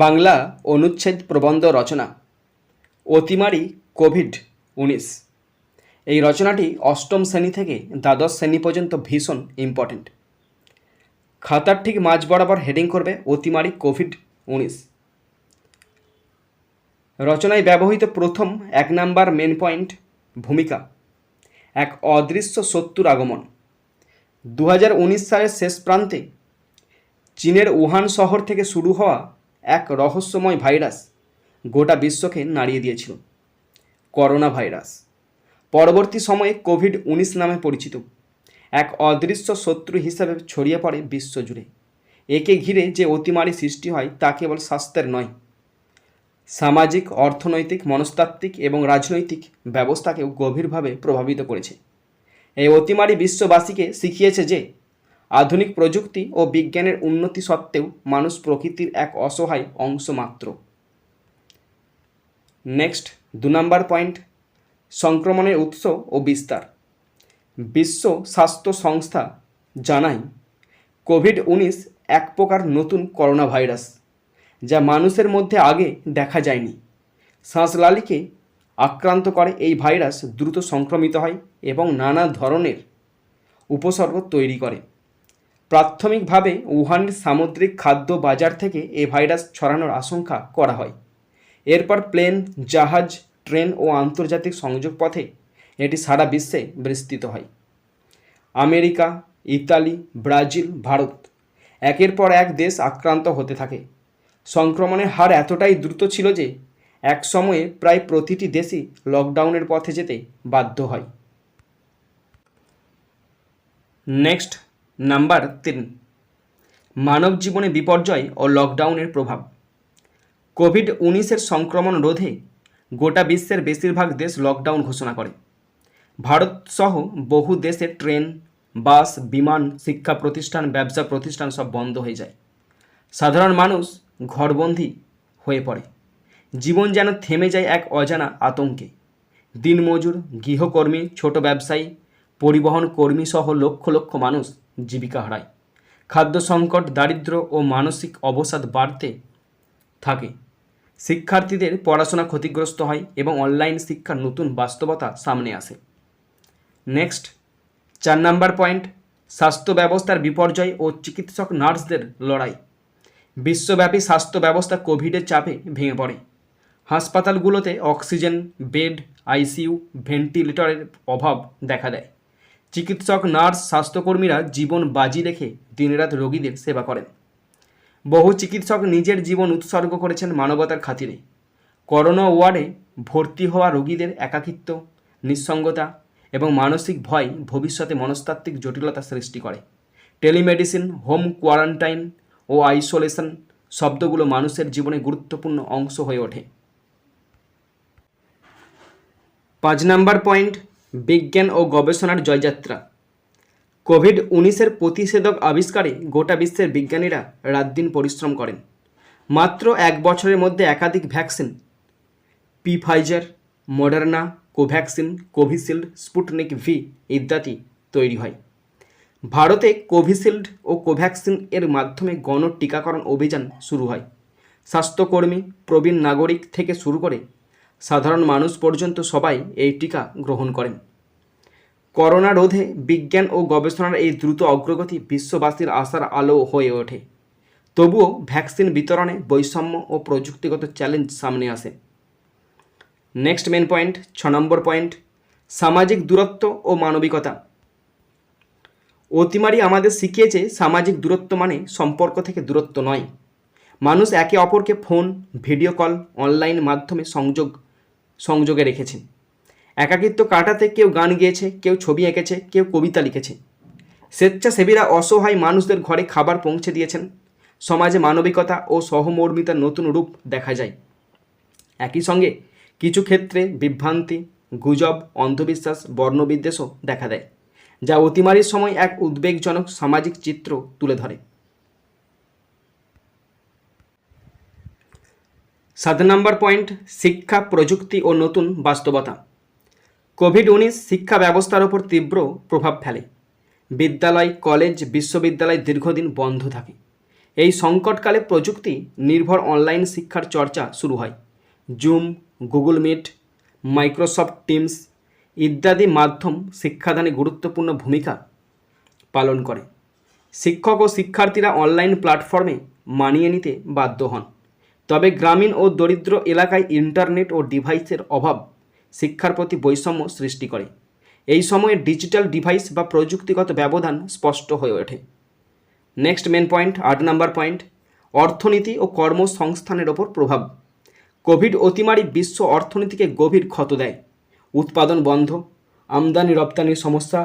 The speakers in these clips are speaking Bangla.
বাংলা অনুচ্ছেদ প্রবন্ধ রচনা, অতিমারি কোভিড উনিশ। এই রচনাটি অষ্টম শ্রেণি থেকে দ্বাদশ শ্রেণি পর্যন্ত ভীষণ ইম্পর্ট্যান্ট খাতার ঠিক মাঝ বরাবর হেডিং করবে অতিমারি কোভিড উনিশ। রচনায় ব্যবহৃত প্রথম এক নাম্বার মেন পয়েন্ট ভূমিকা, এক অদৃশ্য শত্রুর আগমন। দু হাজার উনিশ সালের শেষ প্রান্তে চীনের উহান শহর থেকে শুরু হওয়া এক রহস্যময় ভাইরাস গোটা বিশ্বকে নাড়িয়ে দিয়েছিল করোনা ভাইরাস পরবর্তী সময়ে কোভিড উনিশ নামে পরিচিত। এক অদৃশ্য শত্রু হিসাবে ছড়িয়ে পড়ে বিশ্বজুড়ে একে ঘিরে যে অতিমারি সৃষ্টি হয় তা কেবল স্বাস্থ্যের নয়, সামাজিক, অর্থনৈতিক, মনস্তাত্ত্বিক এবং রাজনৈতিক ব্যবস্থাকেও গভীরভাবে প্রভাবিত করেছে। এই অতিমারি বিশ্ববাসীকে শিখিয়েছে যে আধুনিক প্রযুক্তি ও বিজ্ঞানের উন্নতি সত্ত্বেও মানুষ প্রকৃতির এক অসহায় অংশ মাত্র। নেক্সট দু নম্বর পয়েন্ট সংক্রমণের উৎস ও বিস্তার। বিশ্ব স্বাস্থ্য সংস্থা জানায় কোভিড উনিশ এক প্রকার নতুন করোনা ভাইরাস যা মানুষের মধ্যে আগে দেখা যায়নি। শ্বাসলালিকে আক্রান্ত করে এই ভাইরাস দ্রুত সংক্রমিত হয় এবং নানা ধরনের উপসর্গ তৈরি করে। প্রাথমিকভাবে উহানের সামুদ্রিক খাদ্য বাজার থেকে এ ভাইরাস ছড়ানোর আশঙ্কা করা হয়। এরপর প্লেন, জাহাজ, ট্রেন ও আন্তর্জাতিক সংযোগ পথে এটি সারা বিশ্বে বিস্তৃত হয়। আমেরিকা, ইতালি, ব্রাজিল, ভারত একের পর এক দেশ আক্রান্ত হতে থাকে। সংক্রমণের হার এতটাই দ্রুত ছিল যে এক সময়ে প্রায় প্রতিটি দেশই লকডাউনের পথে যেতে বাধ্য হয়। নেক্সট নাম্বার তিন, মানব জীবনে বিপর্যয় ও লকডাউনের প্রভাব। কোভিড উনিশের সংক্রমণ রোধে গোটা বিশ্বের বেশিরভাগ দেশ লকডাউন ঘোষণা করে। ভারত সহ বহু দেশে ট্রেন, বাস, বিমান, শিক্ষা প্রতিষ্ঠান, ব্যবসা প্রতিষ্ঠান সব বন্ধ হয়ে যায়। সাধারণ মানুষ ঘরবন্দি হয়ে পড়ে। জীবন যেন থেমে যায় এক অজানা আতঙ্কে। দিনমজুর, গৃহকর্মী, ছোট ব্যবসায়ী, পরিবহন কর্মী সহ লক্ষ লক্ষ মানুষ জীবিকা হারায়। খাদ্য সংকট দারিদ্র্য ও মানসিক অবসাদ বাড়তে থাকে। শিক্ষার্থীদের পড়াশোনা ক্ষতিগ্রস্ত হয় এবং অনলাইন শিক্ষার নতুন বাস্তবতা সামনে আসে। নেক্সট, চার নাম্বার পয়েন্ট, স্বাস্থ্য ব্যবস্থার বিপর্যয় ও চিকিৎসক নার্সদের লড়াই। বিশ্বব্যাপী স্বাস্থ্য ব্যবস্থা কোভিডের চাপে ভেঙে পড়ে। হাসপাতালগুলোতে অক্সিজেন, বেড, আইসিইউ, ভেন্টিলেটরের অভাব দেখা দেয়। চিকিৎসক, নার্স, স্বাস্থ্যকর্মীরা জীবন বাজি রেখে দিনরাত রোগীদের সেবা করেন। বহু চিকিৎসক নিজের জীবন উৎসর্গ করেছেন মানবতার খাতিরে। করোনা ওয়ার্ডে ভর্তি হওয়া রোগীদের একাকিত্ব, নিঃসঙ্গতা এবং মানসিক ভয় ভবিষ্যতে মনস্তাত্ত্বিক জটিলতা সৃষ্টি করে। টেলিমেডিসিন, হোম কোয়ারেন্টাইন ও আইসোলেশন শব্দগুলো মানুষের জীবনে গুরুত্বপূর্ণ অংশ হয়ে ওঠে। পাঁচ নাম্বার পয়েন্ট বিজ্ঞান ও গবেষণার জয়যাত্রা। কোভিড উনিশের প্রতিষেধক আবিষ্কারে গোটা বিশ্বের বিজ্ঞানীরা রাতদিন পরিশ্রম করেন। মাত্র এক বছরের মধ্যে একাধিক vaccine, P Pfizer, Moderna, Covaxin, Covishield, Sputnik V ইত্যাদি তৈরি হয়। ভারতে কোভিশিল্ড ও কোভ্যাক্সিন এর মাধ্যমে গণ টিকাকরণ অভিযান শুরু হয়। স্বাস্থ্যকর্মী, প্রবীণ নাগরিক থেকে শুরু করে সাধারণ মানুষ পর্যন্ত সবাই এই টিকা গ্রহণ করেন। করোনা রোধে বিজ্ঞান ও গবেষণার এই দ্রুত অগ্রগতি বিশ্ববাসীর আশার আলো হয়ে ওঠে। তবুও ভ্যাকসিন বিতরণে বৈষম্য ও প্রযুক্তিগত চ্যালেঞ্জ সামনে আসে। নেক্সট মেন পয়েন্ট, ছ নম্বর পয়েন্ট, সামাজিক দূরত্ব ও মানবিকতা। অতিমারি আমাদের শিখিয়েছে সামাজিক দূরত্ব মানে সম্পর্ক থেকে দূরত্ব নয়। মানুষ একে অপরকে ফোন, ভিডিও কল, অনলাইন মাধ্যমে সংযোগ সংযোগে রেখেছেন। একাকিত্ব কাটাতে কেউ গান গেয়েছে, কেউ ছবি এঁকেছে, কেউ কবিতা লিখেছে। স্বেচ্ছাসেবীরা অসহায় মানুষদের ঘরে খাবার পৌঁছে দিয়েছেন। সমাজে মানবিকতা ও সহমর্মিতার নতুন রূপ দেখা যায়। একই সঙ্গে কিছু ক্ষেত্রে বিভ্রান্তি, গুজব, অন্ধবিশ্বাস, বর্ণবিদ্বেষও দেখা দেয়, যা অতিমারির সময় এক উদ্বেগজনক সামাজিক চিত্র তুলে ধরে। সাত নম্বর পয়েন্ট, শিক্ষা, প্রযুক্তি ও নতুন বাস্তবতা। কোভিড উনিশ শিক্ষা ব্যবস্থার ওপর তীব্র প্রভাব ফেলে। বিদ্যালয়, কলেজ, বিশ্ববিদ্যালয় দীর্ঘদিন বন্ধ থাকে। এই সংকটকালে প্রযুক্তি নির্ভর অনলাইন শিক্ষার চর্চা শুরু হয়। Zoom, Google Meet, Microsoft Teams ইত্যাদি মাধ্যম শিক্ষাদানে গুরুত্বপূর্ণ ভূমিকা পালন করে। শিক্ষক ও শিক্ষার্থীরা অনলাইন প্ল্যাটফর্মে মানিয়ে নিতে বাধ্য হন। তবে গ্রামীণ ও দরিদ্র এলাকায় ইন্টারনেট ও ডিভাইসের অভাব শিক্ষার প্রতি বৈষম্য সৃষ্টি করে। এই সময়ে ডিজিটাল ডিভাইস বা প্রযুক্তিগত ব্যবধান স্পষ্ট হয়ে ওঠে। নেক্সট মেন পয়েন্ট, আট নাম্বার পয়েন্ট, অর্থনীতি ও কর্মসংস্থানের ওপর প্রভাব। কোভিড অতিমারি বিশ্ব অর্থনীতিকে গভীর ক্ষত দেয়। উৎপাদন বন্ধ আমদানি রপ্তানির সমস্যা,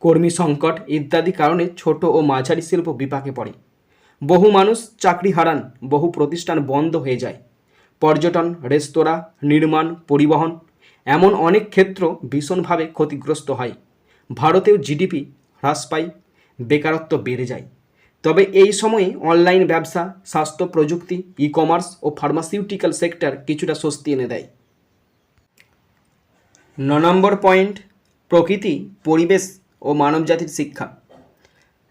কর্মী সংকট ইত্যাদি কারণে ছোট ও মাঝারি শিল্প বিপাকে পড়ে। বহু মানুষ চাকরি হারান, বহু প্রতিষ্ঠান বন্ধ হয়ে যায়। পর্যটন, রেস্তোরাঁ, নির্মাণ, পরিবহন, এমন অনেক ক্ষেত্র ভীষণভাবে ক্ষতিগ্রস্ত হয়। ভারতেও জিডিপি হ্রাস পায়, বেকারত্ব বেড়ে যায়। তবে এই সময়ে অনলাইন ব্যবসা, স্বাস্থ্য প্রযুক্তি ই কমার্স ও ফার্মাসিউটিক্যাল সেক্টর কিছুটা স্বস্তি এনে দেয়। ন নম্বর পয়েন্ট, প্রকৃতি, পরিবেশ ও মানবজাতির শিক্ষা।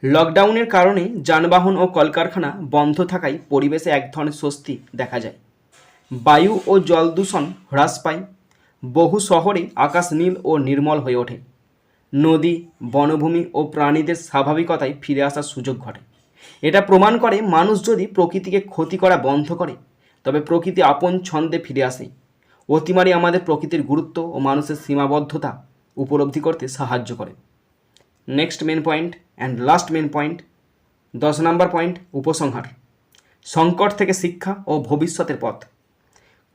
লকডাউনের কারণে যানবাহন ও কলকারখানা বন্ধ থাকায় পরিবেশে এক ধরনের স্বস্তি দেখা যায়। বায়ু ও জল দূষণ হ্রাস পায়। বহু শহরে আকাশ নীল ও নির্মল হয়ে ওঠে। নদী, বনভূমি ও প্রাণীদের স্বাভাবিকতায় ফিরে আসার সুযোগ ঘটে। এটা প্রমাণ করে মানুষ যদি প্রকৃতিকে ক্ষতি করা বন্ধ করে, তবে প্রকৃতি আপন ছন্দে ফিরে আসে। অতিমারি আমাদের প্রকৃতির গুরুত্ব ও মানুষের সীমাবদ্ধতা উপলব্ধি করতে সাহায্য করে। Next main point and last main point দশ নম্বর পয়েন্ট উপসংহার। সংকট থেকে শিক্ষা ও ভবিষ্যতের পথ।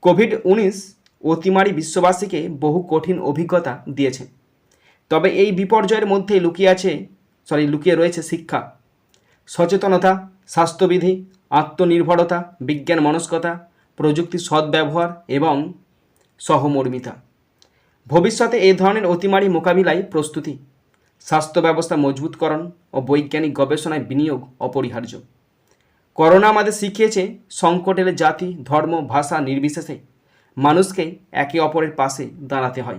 কোভিড উনিশ অতিমারি বিশ্ববাসীকে বহু কঠিন অভিজ্ঞতা দিয়েছে। তবে এই বিপর্যয়ের মধ্যেই লুকিয়ে আছে সরি লুকিয়ে রয়েছে শিক্ষা। সচেতনতা, স্বাস্থ্যবিধি, আত্মনির্ভরতা, বিজ্ঞান মনস্কতা, প্রযুক্তির সদ্ব্যবহার এবং সহমর্মিতা। ভবিষ্যতে এই ধরনের অতিমারি মোকাবিলায় প্রস্তুতি। স্বাস্থ্য ব্যবস্থা মজবুতকরণ ও বৈজ্ঞানিক গবেষণায় বিনিয়োগ অপরিহার্য। করোনা আমাদের শিখিয়েছে, সংকটের জাতি, ধর্ম, ভাষা নির্বিশেষে মানুষকে একে অপরের পাশে দাঁড়াতে হয়।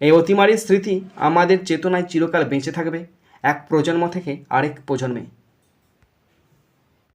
এই অতিমারির স্মৃতি আমাদের চেতনায় চিরকাল বেঁচে থাকবে, এক প্রজন্ম থেকে আরেক প্রজন্মে।